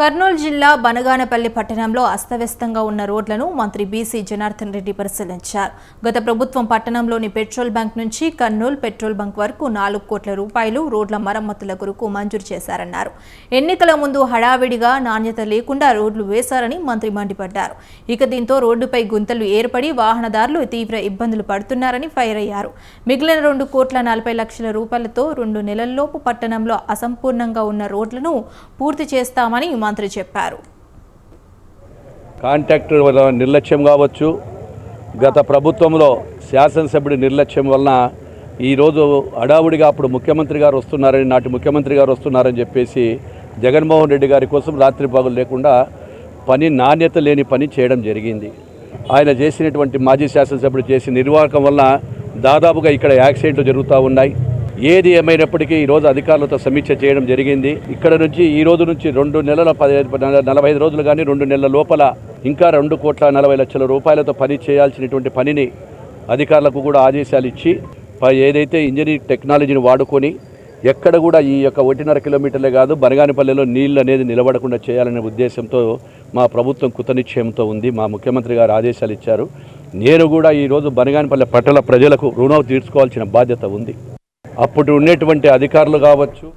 కర్నూలు జిల్లా బనగానపల్లి పట్టణంలో అస్తవ్యస్తంగా ఉన్న రోడ్లను మంత్రి బీసీ జనార్దన్ రెడ్డి పరిశీలించారు. గత ప్రభుత్వం పట్టణంలోని పెట్రోల్ బంక్ నుంచి కర్నూలు పెట్రోల్ బంక్ వరకు నాలుగు కోట్ల రూపాయలు రోడ్ల మరమ్మతుల కొరకు మంజూరు చేశారన్నారు. ఎన్నికల ముందు హడావిడిగా నాణ్యత లేకుండా రోడ్లు వేశారని మంత్రి మండిపడ్డారు. ఇక దీంతో రోడ్డుపై గుంతలు ఏర్పడి వాహనదారులు తీవ్ర ఇబ్బందులు పడుతున్నారని ఫైర్ అయ్యారు. మిగిలిన రెండు కోట్ల నలభై లక్షల రూపాయలతో రెండు నెలల్లోపు పట్టణంలో అసంపూర్ణంగా ఉన్న రోడ్లను పూర్తి చేస్తామని మంత్రి చెప్పారు. కాంట్రాక్టర్ వల్ల నిర్లక్ష్యం కావచ్చు. గత ప్రభుత్వంలో శాసనసభ్యుడి నిర్లక్ష్యం వలన ఈరోజు హడావుడిగా అప్పుడు ముఖ్యమంత్రి గారు వస్తున్నారని నాటి ముఖ్యమంత్రి గారు వస్తున్నారని చెప్పేసి జగన్మోహన్ రెడ్డి గారి కోసం రాత్రి పగులు లేకుండా పని నాణ్యత లేని పని చేయడం జరిగింది. ఆయన చేసినటువంటి మాజీ శాసనసభ్యుడు చేసిన నిర్వాహకం వలన దాదాపుగా ఇక్కడ యాక్సిడెంట్లు జరుగుతూ ఉన్నాయి. ఏది ఏమైనప్పటికీ ఈరోజు అధికారులతో సమీక్ష చేయడం జరిగింది. ఇక్కడ నుంచి ఈ రోజు నుంచి రెండు నెలల పదిహేను నలభై ఐదు రోజులు కానీ రెండు నెలల లోపల ఇంకా రెండు కోట్ల నలభై లక్షల రూపాయలతో పని చేయాల్సినటువంటి పనిని అధికారులకు కూడా ఆదేశాలు ఇచ్చి ఏదైతే ఇంజనీరింగ్ టెక్నాలజీని వాడుకొని ఎక్కడ కూడా ఈ యొక్క ఒకటిన్నర కిలోమీటర్లే కాదు బనగానిపల్లెలో నీళ్ళు అనేది నిలబడకుండా చేయాలనే ఉద్దేశంతో మా ప్రభుత్వం కృతనిశ్చయంతో ఉంది. మా ముఖ్యమంత్రి గారు ఆదేశాలు ఇచ్చారు. నేను కూడా ఈరోజు బనగానిపల్లె పట్టణ ప్రజలకు రుణం తీర్చుకోవాల్సిన బాధ్యత ఉంది. అప్పుడు ఉండేటువంటి అధికారులు కావచ్చు